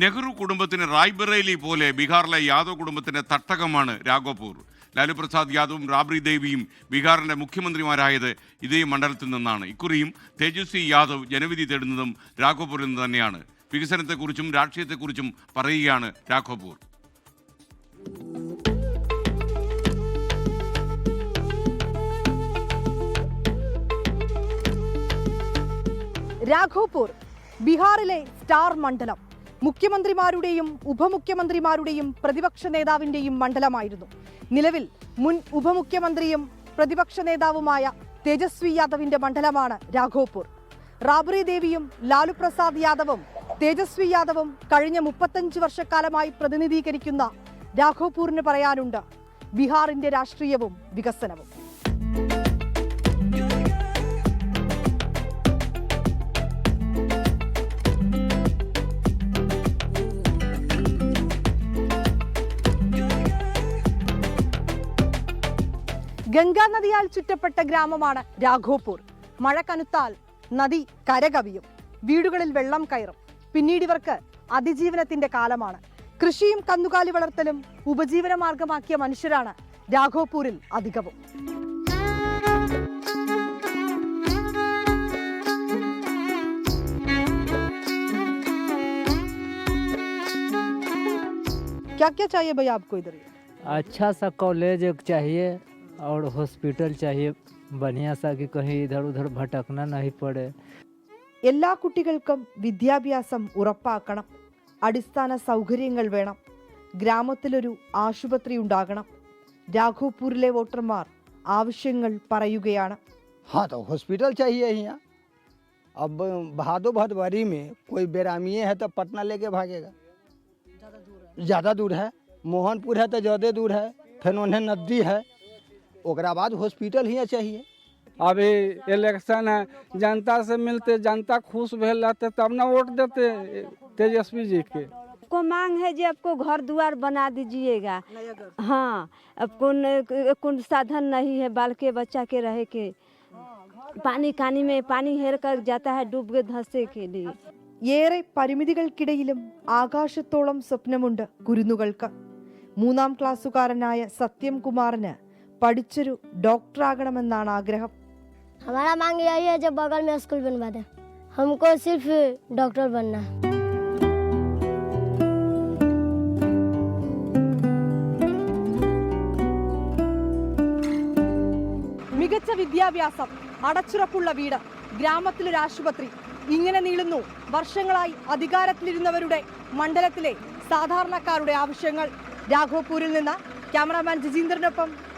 നെഹ്റു കുടുംബത്തിന് റായ്ബറേലി പോലെ ബീഹാറിലെ യാദവ് കുടുംബത്തിന്റെ തട്ടകമാണ് രാഘോപൂർ ലാലു പ്രസാദ് യാദവും റാബ്രി ദേവിയും ബീഹാറിന്റെ മുഖ്യമന്ത്രിമാരായത് ഇതേ മണ്ഡലത്തിൽ നിന്നാണ്. ഇക്കുറിയും തേജസ്വി യാദവ് ജനവിധി തേടുന്നതും രാഘോപൂരിൽ നിന്ന് തന്നെയാണ്. വികസനത്തെക്കുറിച്ചും രാഷ്ട്രീയത്തെക്കുറിച്ചും പറയുകയാണ് രാഘോപൂർ രാഘോപൂർ ബീഹാറിലെ സ്റ്റാർ മണ്ഡലം. മുഖ്യമന്ത്രിമാരുടെയും ഉപമുഖ്യമന്ത്രിമാരുടെയും പ്രതിപക്ഷ നേതാവിന്റെയും മണ്ഡലമായിരുന്നു. നിലവിൽ മുൻ ഉപമുഖ്യമന്ത്രിയും പ്രതിപക്ഷ നേതാവുമായ തേജസ്വി യാദവിന്റെ മണ്ഡലമാണ് രാഘോപൂർ. റാബ്രി ദേവിയും ലാലു പ്രസാദ് യാദവും തേജസ്വി യാദവും കഴിഞ്ഞ മുപ്പത്തഞ്ച് വർഷക്കാലമായി പ്രതിനിധീകരിക്കുന്ന രാഘോപൂറിന് പറയാനുണ്ട് ബീഹാറിന്റെ രാഷ്ട്രീയവും വികസനവും. ഗംഗാ നദിയാൽ ചുറ്റപ്പെട്ട ഗ്രാമമാണ് രാഘോപൂർ മഴ കനുത്താൽ നദി കരകവിയും വീടുകളിൽ വെള്ളം കയറും പിന്നീട് ഇവർക്ക് അതിജീവനത്തിന്റെ കാലമാണ് കൃഷിയും കന്നുകാലി വളർത്തലും ഉപജീവന മാർഗമാക്കിയ മനുഷ്യരാണ് രാഘോപൂരിൽ അധികവും क्या क्या चाहिए भैया आपको इधर अच्छा सा कॉलेज एक चाहिए और हॉस्पिटल चाहिए बढ़िया सा कि कहीं इधर उधर भटकना नहीं पड़े എല്ലാ കുട്ടികൾക്കും വിദ്യാഭ്യാസം ഉറപ്പാക്കണം അടിസ്ഥാന സൗകര്യങ്ങൾ വേണം ഗ്രാമത്തിലൊരു ആശുപത്രി ഉണ്ടാകണം രാഘോപൂരിലെ വോട്ടർമാർ ആവശ്യങ്ങൾ പറയുകയാണ് हाँ तो हॉस्पिटल चाहिए यहाँ अब भादो भदवरी में कोई बेरामी है तो पटना लेके भागेगा ज़्यादा दूर है मोहनपुर है तो ज़्यादा दूर है फिर उन्हें नदी है ओकरा बाद हॉस्पिटल ही चाहिए अभी इलेक्शन है जनता से मिलते जनता खुश भेल रहते तब ना वोट देते तेजस्वी जी के को मांग है जी आपको घर द्वार बना दीजिएगा हाँ अब कौन कौन साधन नहीं है बाल के बच्चा के रहे के पानी कानी में पानी हेर कर जाता है डूब के धंसे के लिए ഏറെ പരിമിതികൾക്കിടയിലും ആകാശത്തോളം സ്വപ്നമുണ്ട് കുരുന്നുകൾക്ക് മൂന്നാം ക്ലാസ്സുകാരനായ സത്യം കുമാറിന് പഠിച്ചൊരു ഡോക്ടറാകണമെന്നാണ് ആഗ്രഹം हमारा मांग यही है जब बगल में स्कूल बनवा दे हमको सिर्फ डॉक्टर बनना है മികച്ച വിദ്യാഭ്യാസം അടച്ചുറപ്പുള്ള വീട് ഗ്രാമത്തിലൊരു ആശുപത്രി ഇങ്ങനെ നീളുന്നു വർഷങ്ങളായി അധികാരത്തിലിരുന്നവരുടെ മണ്ഡലത്തിലെ സാധാരണക്കാരുടെ ആവശ്യങ്ങൾ രാഘോപൂരിൽ നിന്ന് ക്യാമറാമാൻ ജിജീന്ദ്രനൊപ്പം